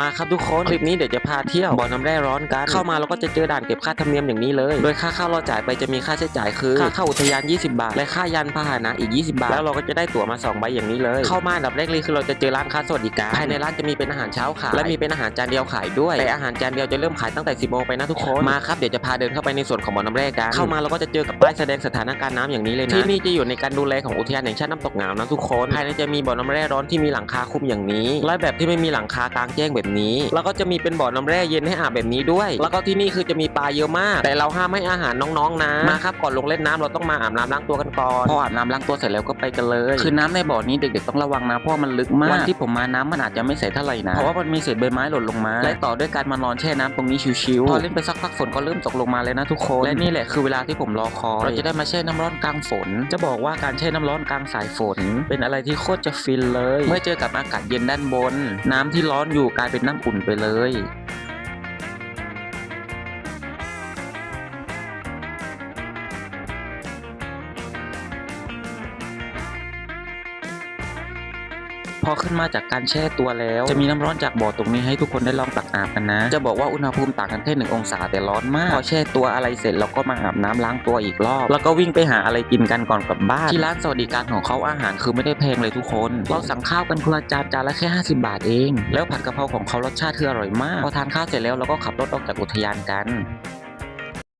มาครับทุกคนคลิปนี้เดี๋ยวจะพาเที่ยวบ่อน้ำแร่ร้อนกัน เข้ามาเราก็จะเจอด่านเก็บค่าธรรมเนียมอย่างนี้เลย โดยค่าเข้าเราจ่ายไปจะมีค่าใช้จ่ายคือค่าเข้าอุทยาน 20 บาท และค่ายันพาหนะอีก 20 บาท แล้วเราก็จะได้ตั๋วมา 2 ใบอย่างนี้เลย เข้ามาอันดับแรกเลยคือเราจะเจอร้านค้าสวัสดิการภายในร้านจะมีเป็นอาหารเช้าขายและมีเป็นอาหารจานเดียวขายด้วยแต่อาหารจานเดียวจะเริ่มขายตั้งแต่ 10โมงไปนะทุกคนมาครับเดี๋ยวจะพาเดินเข้าไปในส่วนของบ่อน้ำแร่กันเข้ามาเราก็จะเจอกับป้ายแสดงสถานการณ์น้ำอย่างนี้เลยนะที่นี่จะอยู่ในการดูแลของอุทยานแห่งชาติน้ำตกเหงานะทุกคนภายในจะมีบ่อน้ำแร่ร้อนที่มีหลังคาคลุมอย่างนี้และแบบที่ไม่มีหลังคากลางแจ้งแบบนี้ แล้วก็จะมีเป็นบ่อน้ำแร่เย็นให้อาบแบบนี้ด้วย แล้วก็ที่นี่คือจะมีปลาเยอะมาก แต่เราห้ามให้อาหารน้องๆนะมาครับก่อนลงเล่นน้ำเราต้องมาอาบน้ำล้างตัวกันก่อนพออาบน้ำล้างตัวเสร็จแล้วก็ไปกันเลย คือน้ำในบ่อนี้เด็กๆต้องระวังนะเพราะมันลึกมากวันที่ผมมาน้ำมันอาจจะไม่ใสเท่าไหร่นะเพราะว่ามันมีเศษใบไม้หล่นลงมา และต่อด้วยการมานอนแช่น้ำตรงนี้ชิวๆพอเล่นไปสักพักฝนก็เริ่มตกลงมาเลยนะทุกคนและนี่แหละคือเวลาที่ผมรอคอยเราจะได้มาแช่น้ำร้อนกลางฝน จะบอกว่าการแช่น้ำร้อนกลางสายฝน เป็นอะไรที่โคตรจะฟินเลย เมื่อเจอกับอากาศเย็นด้านบน น้ำที่ร้อนอยู่กลายายเป็นน้ำอุ่นไปเลย พอขึ้นมาจากการแช่ตัวแล้ว จะมีน้ำร้อนจากบ่อตรงนี้ให้ทุกคนได้ลองตักอาบกันนะ จะบอกว่าอุณหภูมิต่างกันแค่หนึ่งองศาแต่ร้อนมาก พอแช่ตัวอะไรเสร็จเราก็มาอาบน้ำล้างตัวอีกรอบ แล้วก็วิ่งไปหาอะไรกินกันก่อนกลับบ้าน ที่ร้านสวัสดิการของเขาอาหารคือไม่ได้แพงเลยทุกคน เราสั่งข้าวกันคนละจานจานละแค่ 50 บาทเอง แล้วผัดกะเพราของเขารสชาติคืออร่อยมาก พอทานข้าวเสร็จแล้วเราก็ขับรถออกจากอุทยานกัน